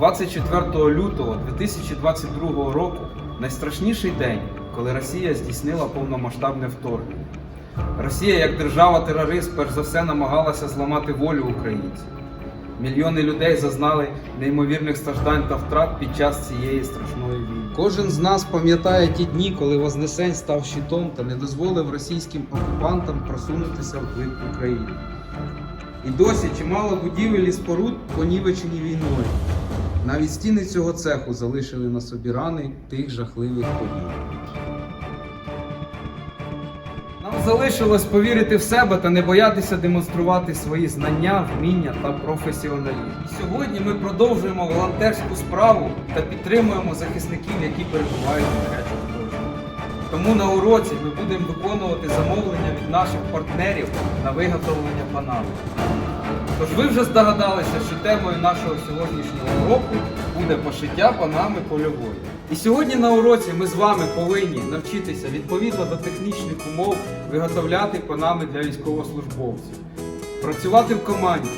24 лютого 2022 року найстрашніший день, коли Росія здійснила повномасштабне вторгнення. Росія як держава-терорист перш за все намагалася зламати волю українців. Мільйони людей зазнали неймовірних страждань та втрат під час цієї страшної війни. Кожен з нас пам'ятає ті дні, коли Вознесень став щитом та не дозволив російським окупантам просунутися вглиб України. І досі чимало будівель і споруд понівечені війною. Навіть стіни цього цеху залишили на собі рани тих жахливих подій. Нам залишилось повірити в себе та не боятися демонструвати свої знання, вміння та професіоналізм. Сьогодні ми продовжуємо волонтерську справу та підтримуємо захисників, які перебувають на гарячих. Тому на уроці ми будемо виконувати замовлення від наших партнерів на виготовлення панами. Тож ви вже здогадалися, що темою нашого сьогоднішнього уроку буде пошиття панами польової. І сьогодні на уроці ми з вами повинні навчитися відповідно до технічних умов виготовляти панами для військовослужбовців, працювати в команді,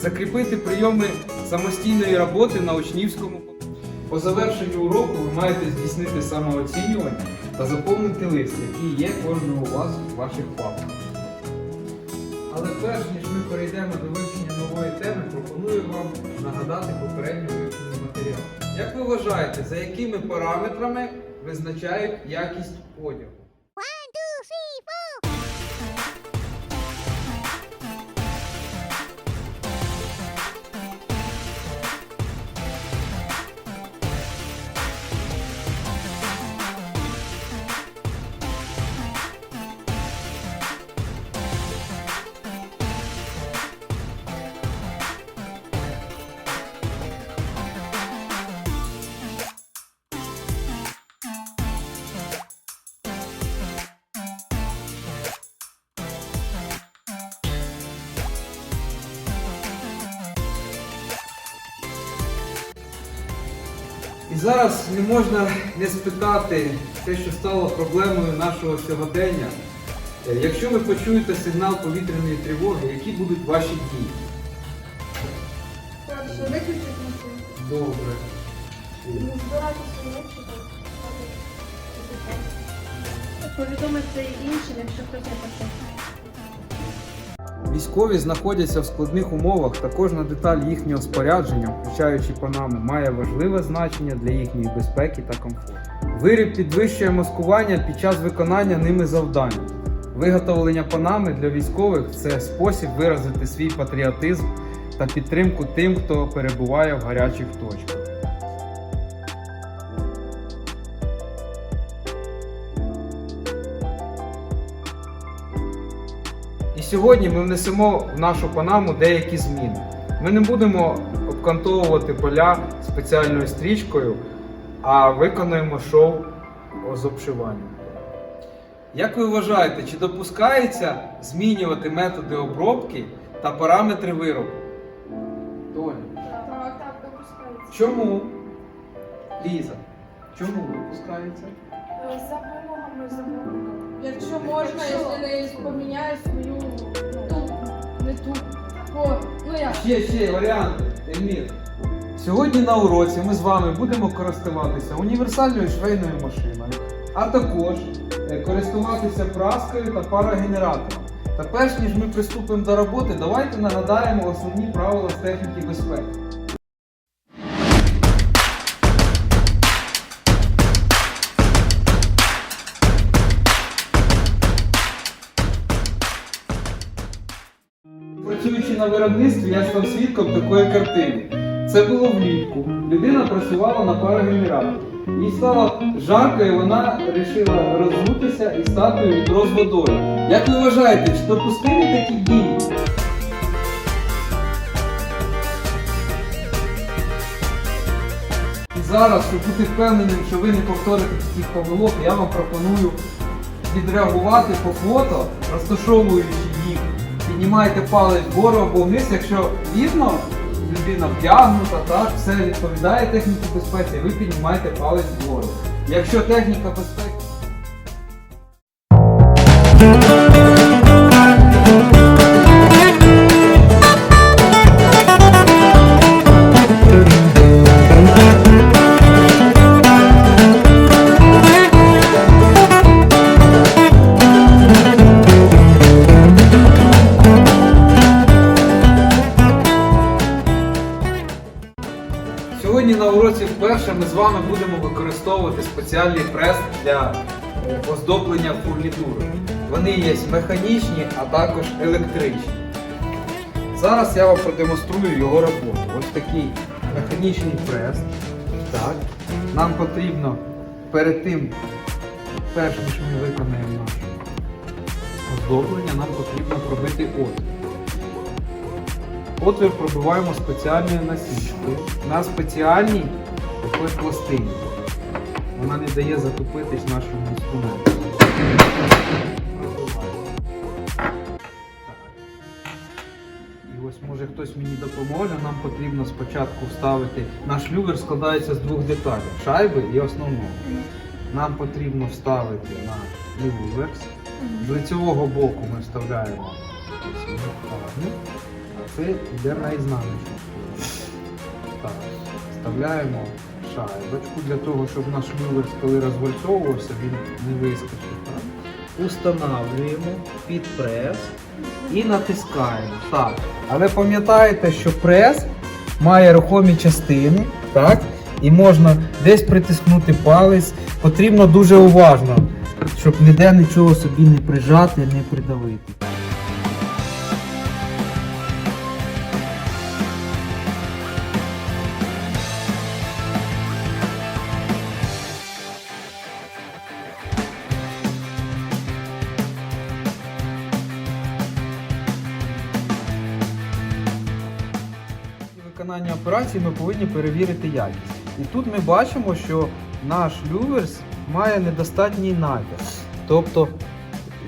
закріпити прийоми самостійної роботи на учнівському. По завершенню уроку ви маєте здійснити самооцінювання та заповнити лист, який є кожного у вас в ваших папках. Але перш ніж ми перейдемо до вивчення нової теми, пропоную вам нагадати попередньо вивчений матеріал. Як ви вважаєте, за якими параметрами визначають якість одягу? І зараз не можна не спитати те, що стало проблемою нашого сьогодення. Е, Якщо ви почуєте сигнал повітряної тривоги, які будуть ваші дії? Перше, виключити машину. Добре. Не збиратися ночі. Повідомити іншим, якщо хтось не почув. Військові знаходяться в складних умовах, та кожна деталь їхнього спорядження, включаючи панаму, має важливе значення для їхньої безпеки та комфорту. Виріб підвищує маскування під час виконання ними завдань. Виготовлення панами для військових це спосіб виразити свій патріотизм та підтримку тим, хто перебуває в гарячих точках. Сьогодні ми внесемо в нашу панаму деякі зміни. Ми не будемо обкантовувати поля спеціальною стрічкою, а виконуємо шоу з обшиванням. Як ви вважаєте, чи допускається змінювати методи обробки та параметри виробу? Тоня. Так, так, допускається. Чому? Ліза. Чому допускається? За вимогами замовника. Якщо можна, якщо не поміняє свою не ту. О, ну як? Ще, ще варіанти. Емір. Сьогодні на уроці ми з вами будемо користуватися універсальною швейною машиною, а також е, користуватися праскою та парогенератором. Та перш ніж ми приступимо до роботи, давайте нагадаємо основні правила з техніки безпеки. На виробництві, я став свідком такої картини. Це було влітку. Людина працювала на парогенераторі. Їй стало жарко, і вона вирішила роззутися і стати відро з водою. Як ви вважаєте, чи допустимі такі дії? Зараз, щоб бути впевненим, що ви не повторите таких помилок, я вам пропоную відреагувати по фото, розташовуючи їх. Піднімаєте палець вгору або вниз, якщо вірно, людина вдягнута, так, все відповідає техніці безпеки, ви піднімаєте палець вгору. Якщо техніка безпеки. Вами будемо використовувати спеціальний прес для е, оздоблення фурнітури. Вони є механічні, а також електричні. Зараз я вам продемонструю його роботу. Ось такий механічний прес. Так. Нам потрібно перед тим, перш ніж ми виконаємо наше оздоблення, нам потрібно пробити отвір. Отвір пробиваємо спеціальною насічкою на спеціальній такій пластині. Вона не дає затупитись нашому інструменту. І ось може хтось мені допоможе. Нам потрібно спочатку вставити. Наш лювер складається з двох деталей шайби і основного. Нам потрібно вставити на люверс. З лицевого боку ми вставляємо ось а це йде на ізнаночну. Так, вставляємо шайбочку для того, щоб наш люверс, коли розвальцовувався, він не вискочив. Так. Устанавлюємо під прес і натискаємо. Так. Але пам'ятаєте, що прес має рухомі частини, так? І можна десь притиснути палець. Потрібно дуже уважно, щоб ніде нічого собі не прижати, не придавити. При виконанні операції ми повинні перевірити якість. І тут ми бачимо, що наш люверс має недостатній напір. Тобто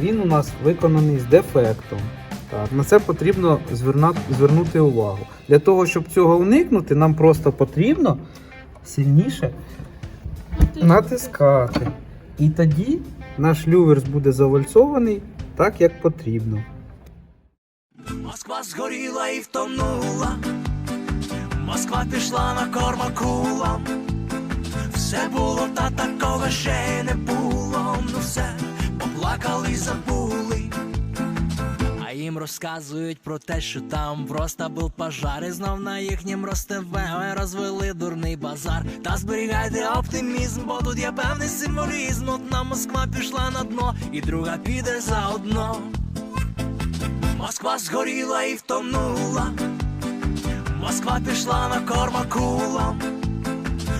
він у нас виконаний з дефектом. Так, на це потрібно звернути увагу. Для того, щоб цього уникнути, нам просто потрібно сильніше натискати. І тоді наш люверс буде завальцований так, як потрібно. Москва згоріла і втонула, Москва пішла на корма кулам. Все було, та такого ще не було. Ну все, поплакали забули. А їм розказують про те, що там просто був пожар, і знов на їхнім ростеве розвели дурний базар. Та зберігайте оптимізм, бо тут є певний символізм. Одна Москва пішла на дно, і друга піде заодно. Москва згоріла і втонула, Москва пішла на корма кулам.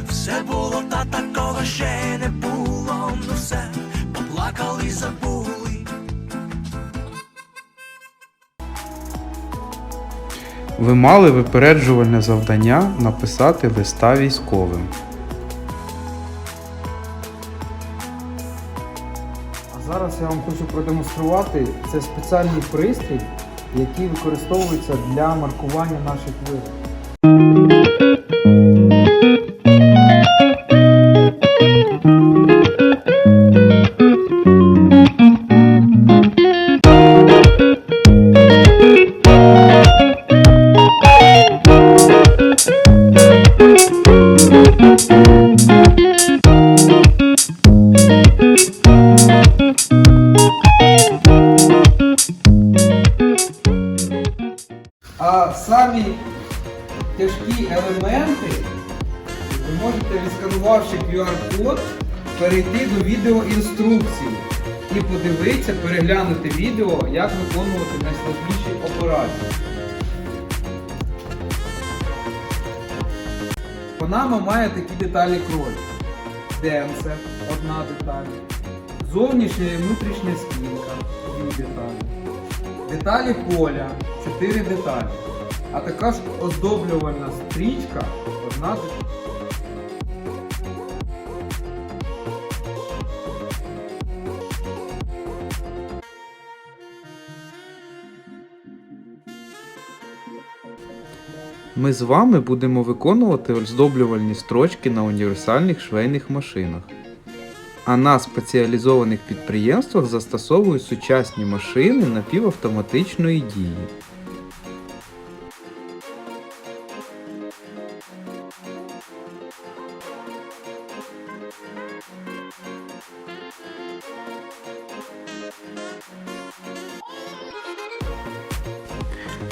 Все було, та такого ще не було. Ну все, поплакали забули. Ви мали випереджувальне завдання написати листа військовим. А зараз я вам хочу продемонструвати це спеціальний пристрій, який використовується для маркування наших виробів. Самі тяжкі елементи ви можете, відсканувавши QR-код, перейти до відеоінструкції і подивитися, переглянути відео, як виконувати найскладніші операції. Панама має такі деталі кролі. Денце одна деталь. Зовнішня і внутрішня стінка дві деталі. Деталі поля 4 деталі. А також оздоблювальна стрічка одна деталь. Ми з вами будемо виконувати оздоблювальні строчки на універсальних швейних машинах. А на спеціалізованих підприємствах застосовують сучасні машини напівавтоматичної дії.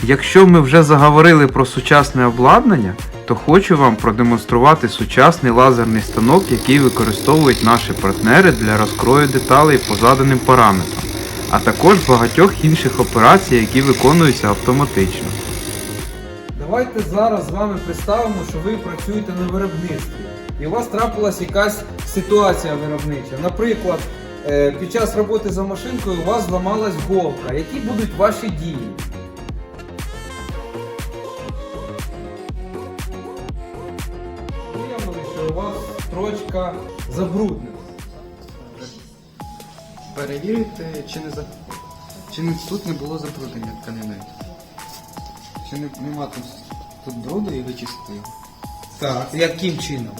Якщо ми вже заговорили про сучасне обладнання, то хочу вам продемонструвати сучасний лазерний станок, який використовують наші партнери для розкрою деталей по заданим параметрам, а також багатьох інших операцій, які виконуються автоматично. Давайте зараз з вами представимо, що ви працюєте на виробництві. І у вас трапилась якась ситуація виробнича. Наприклад, е, під час роботи за машинкою у вас зламалась голка. Які будуть ваші дії? Строчка забруднена. Перевірити, чи не за чи не тут не було забруднення тканини. Чи не, нема тут, тут бруду і вичистити його. Так. Яким чином?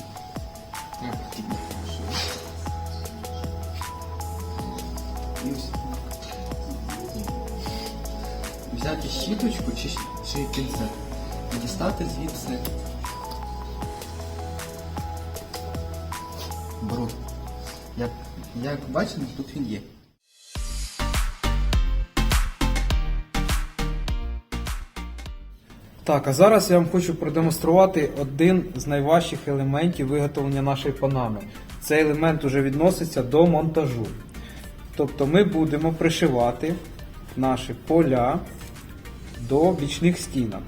Взяти щіточку чи, чи пінцет. Дістати звідси бруд. Як, як бачимо, тут він є. Так, а зараз я вам хочу продемонструвати один з найважчих елементів виготовлення нашої панами. Цей елемент уже відноситься до монтажу. Тобто ми будемо пришивати наші поля до бічних стінок.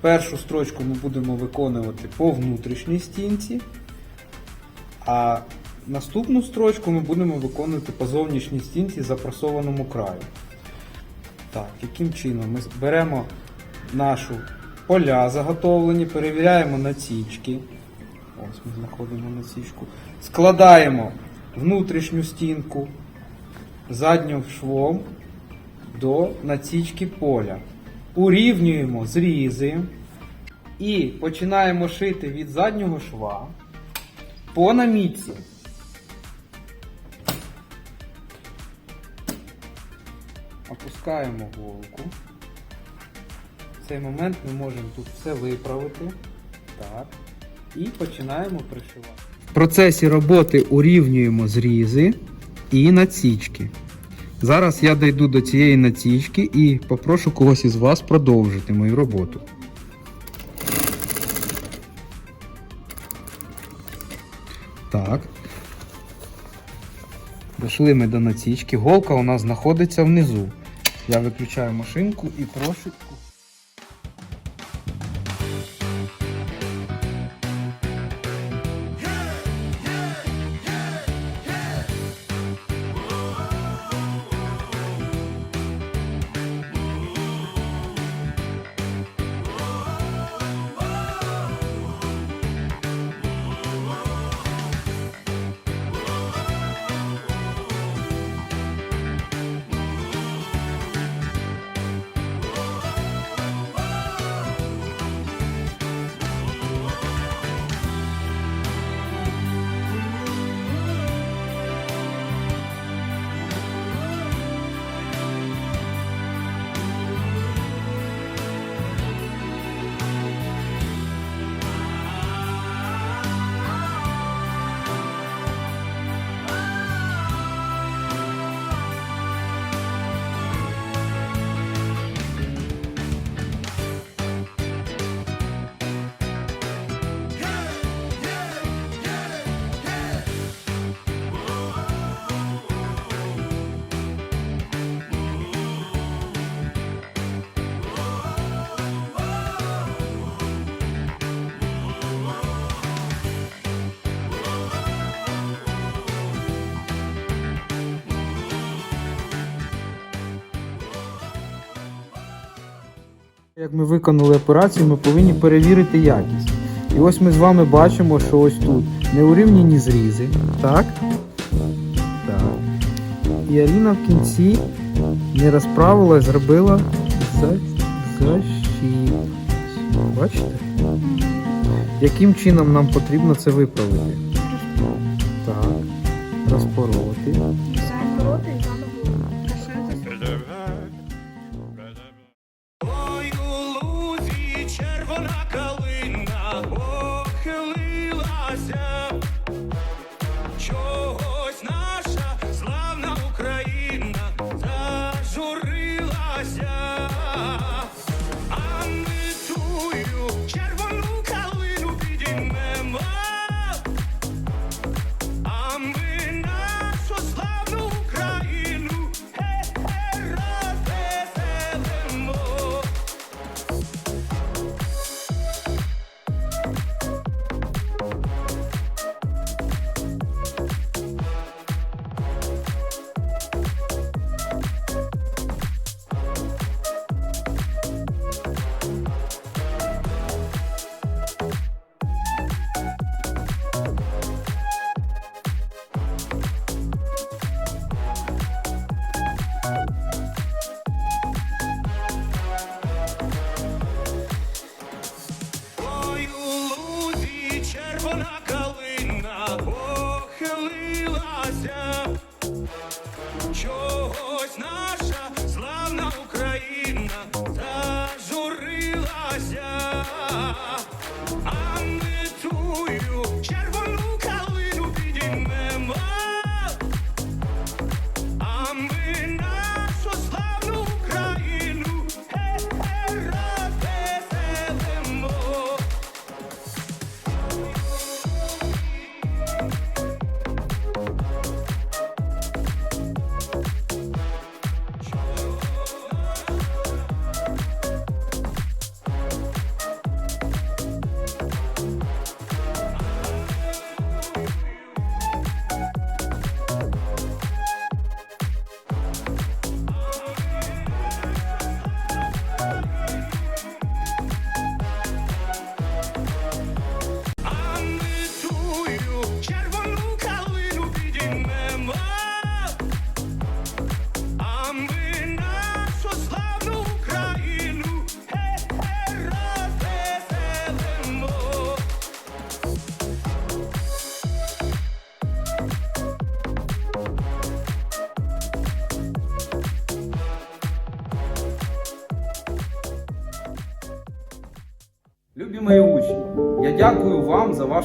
Першу строчку ми будемо виконувати по внутрішній стінці, а наступну строчку ми будемо виконувати по зовнішній стінці запрасованому краю. Так, яким чином? Ми беремо нашу поля заготовлені, перевіряємо націчки. Ось ми знаходимо націчку. Складаємо внутрішню стінку заднім швом до націчки поля. Урівнюємо зрізи і починаємо шити від заднього шва по намітці. Опускаємо голку. В цей момент ми можемо тут все виправити. Так. І починаємо пришивати. В процесі роботи урівнюємо зрізи і націчки. Зараз я дійду до цієї націчки і попрошу когось із вас продовжити мою роботу. Так. Дошли ми до націчки. Голка у нас знаходиться внизу. Я виключаю машинку і прошу. Як ми виконали операцію, ми повинні перевірити якість. І ось ми з вами бачимо, що ось тут неурівняні зрізи. Так? Так. І Аліна в кінці не розправила, зробила за... защіп. Бачите? Яким чином нам потрібно це виправити? Так. Розпороти.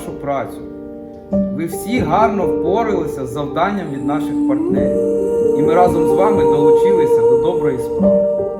Вашу працю. Ви всі гарно впоралися з завданням від наших партнерів, і ми разом з вами долучилися до доброї справи.